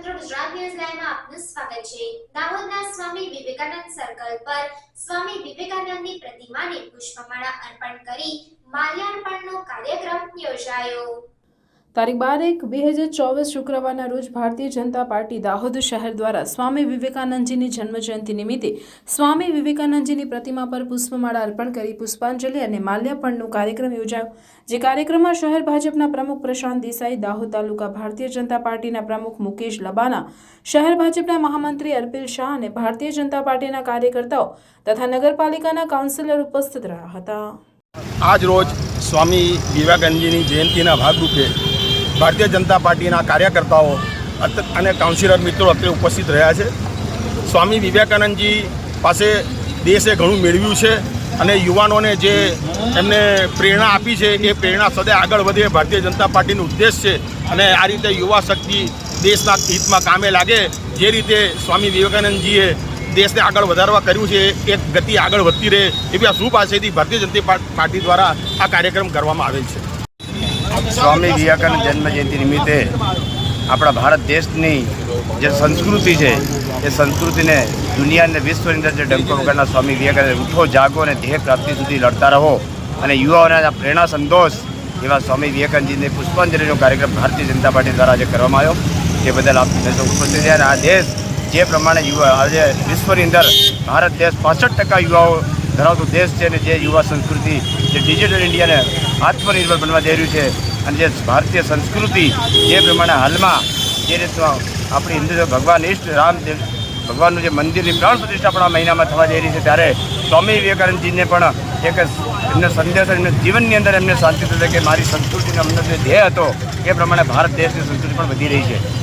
સ્વાગત છે. દાહોદના સ્વામી વિવેકાનંદ સર્કલ પર સ્વામી વિવેકાનંદની પ્રતિમાને પુષ્પમાળા અર્પણ કરી માલ્યાર્પણનો કાર્યક્રમ યોજાયો. તારીખ બાર એક બે હજાર ચોવીસ શુક્રવારના રોજ ભારતીય જનતા પાર્ટી દાહોદ શહેર દ્વારા સ્વામી વિવેકાનંદજીની જન્મજયંતિ નિમિત્તે સ્વામી વિવેકાનંદજીની પ્રતિમા પર પુષ્પમાળા અર્પણ કરી પુષ્પાંજલિ અને માલ્યાર્પણનો કાર્યક્રમ યોજાયો, જે કાર્યક્રમમાં શહેર ભાજપના પ્રમુખ પ્રશાંત દેસાઈ, દાહોદ તાલુકા ભારતીય જનતા પાર્ટીના પ્રમુખ મુકેશ લબાના, શહેર ભાજપના મહામંત્રી અર્પિલ શાહ અને ભારતીય જનતા પાર્ટીના કાર્યકર્તાઓ તથા નગરપાલિકાના કાઉન્સિલર ઉપસ્થિત રહ્યા હતા. આજ રોજ સ્વામી વિવેકાનંદજીની જયંતિના ભાગરૂપે ભારતીય જનતા પાર્ટીના કાર્યકર્તાઓ અને કાઉન્સિલર મિત્રો અત્રે ઉપસ્થિત રહ્યા છે. સ્વામી વિવેકાનંદજી પાસે દેશે ઘણું મેળવ્યું છે અને યુવાનોને જે એમને પ્રેરણા આપી છે એ પ્રેરણા સદાય આગળ વધે, ભારતીય જનતા પાર્ટીનો ઉદ્દેશ છે અને આ રીતે યુવા શક્તિ દેશના હિતમાં કામે લાગે, જે રીતે સ્વામી વિવેકાનંદજીએ દેશને આગળ વધારવા કર્યું છે એ ગતિ આગળ વધતી રહે એવી આ શુભ આશયથી ભારતીય જનતા પાર્ટી દ્વારા આ કાર્યક્રમ કરવામાં આવેલ છે. સ્વામી વિવેકાનંદ જન્મ જયંતિ નિમિત્તે આપણા ભારત દેશની જે સંસ્કૃતિ છે, એ સંસ્કૃતિને દુનિયા અને વિશ્વની અંદર જે ડંકો વગરના સ્વામી વિવેકાનંદ ઉઠો, જાગો અને ધ્યેય પ્રાપ્તિ સુધી લડતા રહો અને યુવાઓને પ્રેરણા સંતોષ એવા સ્વામી વિવેકાનંદજીને પુષ્પાંજલિનો કાર્યક્રમ ભારતીય જનતા પાર્ટી દ્વારા આજે કરવામાં આવ્યો. તે બદલ આપ સૌ ઉપસ્થિત રહ્યા આ દેશ જે પ્રમાણે યુવા, આજે વિશ્વની અંદર ભારત દેશ પાસઠ ટકા યુવાઓ ધરાવતો દેશ છે અને જે યુવા સંસ્કૃતિ જે ડિજિટલ ઇન્ડિયાને આત્મનિર્ભર બનવા જઈ રહ્યું છે અને જે ભારતીય સંસ્કૃતિ જે પ્રમાણે હાલમાં જે રીતનું આપણી હિન્દુ ભગવાન ઈષ્ટ રામ ભગવાનનું જે મંદિરની પ્રાણ પ્રતિષ્ઠા પણ આ મહિનામાં થવા જઈ રહી છે, ત્યારે સ્વામી વિવેકાનંદજીને પણ એક એમનો સંદેશ એમને જીવનની અંદર એમને શાંતિ થશે કે મારી સંસ્કૃતિનો અમને જે ધ્યેય હતો એ પ્રમાણે ભારત દેશની સંસ્કૃતિ પણ વધી રહી છે.